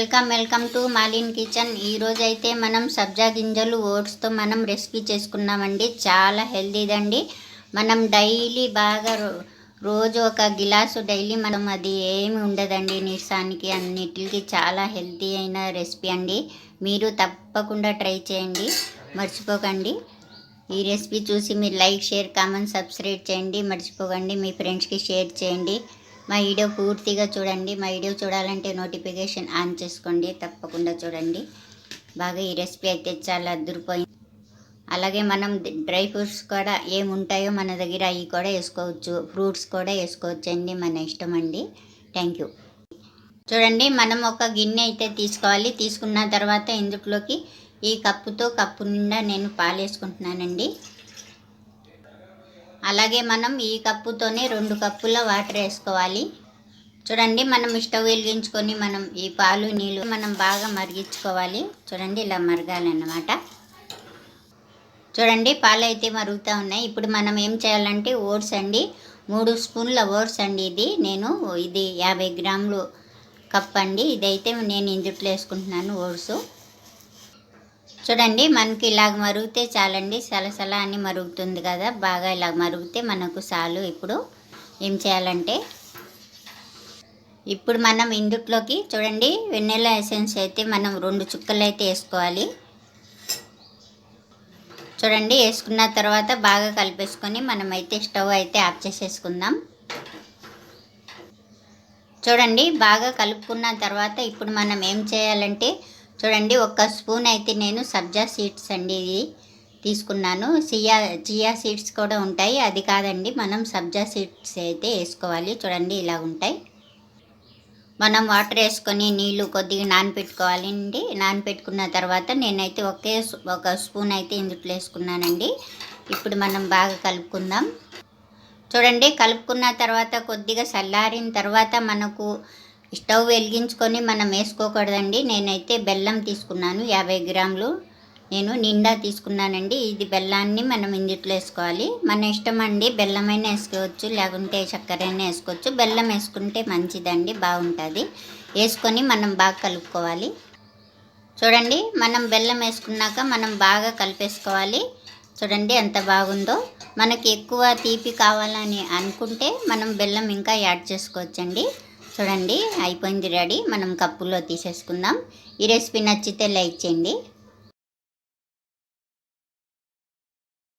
Welcome welcome to Malin kitchen. ఈరోజు అయితే మనం సబ్జా గింజలు ఓట్స్తో మనం రెసిపీ చేసుకున్నామండి. చాలా హెల్దీదండి. మనం డైలీ బాగా రో- రోజు ఒక గిలాసు డైలీ మనం అది ఏమి ఉండదండి నీరసానికి. అన్నిటికి చాలా హెల్తీ అయిన రెసిపీ అండి. మీరు తప్పకుండా ట్రై చేయండి. మర్చిపోకండి. ఈ రెసిపీ చూసి మీరు లైక్ షేర్ కామెంట్ సబ్స్క్రైబ్ చేయండి. మర్చిపోకండి. మీ ఫ్రెండ్స్కి షేర్ చేయండి. మా వీడియో పూర్తిగా చూడండి. మా వీడియో చూడాలంటే నోటిఫికేషన్ ఆన్ చేసుకోండి. తప్పకుండా చూడండి. బాగా ఈ రెసిపీ అయితే చాలా అద్దరిపోయింది. అలాగే మనం డ్రై ఫ్రూట్స్ కూడా ఏముంటాయో మన దగ్గర అవి కూడా వేసుకోవచ్చు. ఫ్రూట్స్ కూడా వేసుకోవచ్చు అండి మన ఇష్టం అండి. Thank you. చూడండి మనం ఒక గిన్నె అయితే తీసుకోవాలి. తీసుకున్న తర్వాత ఇందులోకి ఈ కప్పుతో కప్పు నిండా నేను పాలు వేసుకుంటున్నానండి అలాగే మనం ఈ కప్పుతోనే రెండు కప్పుల వాటర్ వేసుకోవాలి. చూడండి మనం స్టవ్ వెలిగించుకొని మనం ఈ పాలు నీళ్ళు మనం బాగా మరిగించుకోవాలి. చూడండి ఇలా మరగాలన్నమాట. చూడండి పాలు అయితే మరుగుతూ ఉన్నాయి. ఇప్పుడు మనం ఏం చేయాలంటే ఓట్స్ అండి మూడు స్పూన్ల ఓట్స్ అండి ఇది. నేను ఇది యాభై గ్రాములు కప్ అండి ఇదైతే నేను ఇందుట్లో వేసుకుంటున్నాను ఓట్స్. చూడండి మనకి ఇలాగ మరుగుతే చాలండి. సలసల అని మరుగుతుంది కదా. బాగా ఇలా మరుగుతే మనకు చాలు ఇప్పుడు ఏం చేయాలంటే ఇప్పుడు మనం ఇందుట్లోకి చూడండి వెన్నెల ఎసెన్స్ అయితే మనం రెండు చుక్కలు అయితే వేసుకోవాలి. చూడండి వేసుకున్న తర్వాత బాగా కలిపేసుకొని మనం అయితే స్టవ్ అయితే ఆఫ్ చేసేసుకుందాం. చూడండి బాగా కలుపుకున్న తర్వాత ఇప్పుడు మనం ఏం చేయాలంటే చూడండి ఒక స్పూన్ అయితే నేను సబ్జా సీడ్స్ అండి ఇది తీసుకున్నాను. చియా చియా సీడ్స్ కూడా ఉంటాయి. అది కాదండి మనం సబ్జా సీడ్స్ అయితే వేసుకోవాలి. చూడండి ఇలా ఉంటాయి. మనం వాటర్ వేసుకొని నీళ్ళు కొద్దిగా నానపెట్టుకోవాలి అండి నానపెట్టుకున్న తర్వాత నేనైతే ఒకే ఒక స్పూన్ అయితే ఇందుట్లో వేసుకున్నానండి. ఇప్పుడు మనం బాగా కలుపుకుందాం. చూడండి కలుపుకున్న తర్వాత కొద్దిగా చల్లారిన తర్వాత మనకు స్టవ్ వెలిగించుకొని మనం వేసుకోకూడదండి. నేనైతే బెల్లం తీసుకున్నాను యాభై గ్రాములు. నేను నిండా తీసుకున్నానండి. ఇది బెల్లాన్ని మనం ఇందుట్లో వేసుకోవాలి. మన ఇష్టం అండి బెల్లమైనా వేసుకోవచ్చు లేకుంటే చక్కెర అయినా వేసుకోవచ్చు. బెల్లం వేసుకుంటే మంచిదండి బాగుంటుంది. వేసుకొని మనం బాగా కలుపుకోవాలి. చూడండి మనం బెల్లం వేసుకున్నాక మనం బాగా కలిపేసుకోవాలి. చూడండి ఎంత బాగుందో. మనకి ఎక్కువ తీపి కావాలని అనుకుంటే మనం బెల్లం ఇంకా యాడ్ చేసుకోవచ్చండి. చూడండి అయిపోయింది రెడీ. మనం కప్పులో తీసేసుకుందాం. ఈ రెసిపీ నచ్చితే లైక్ చేయండి.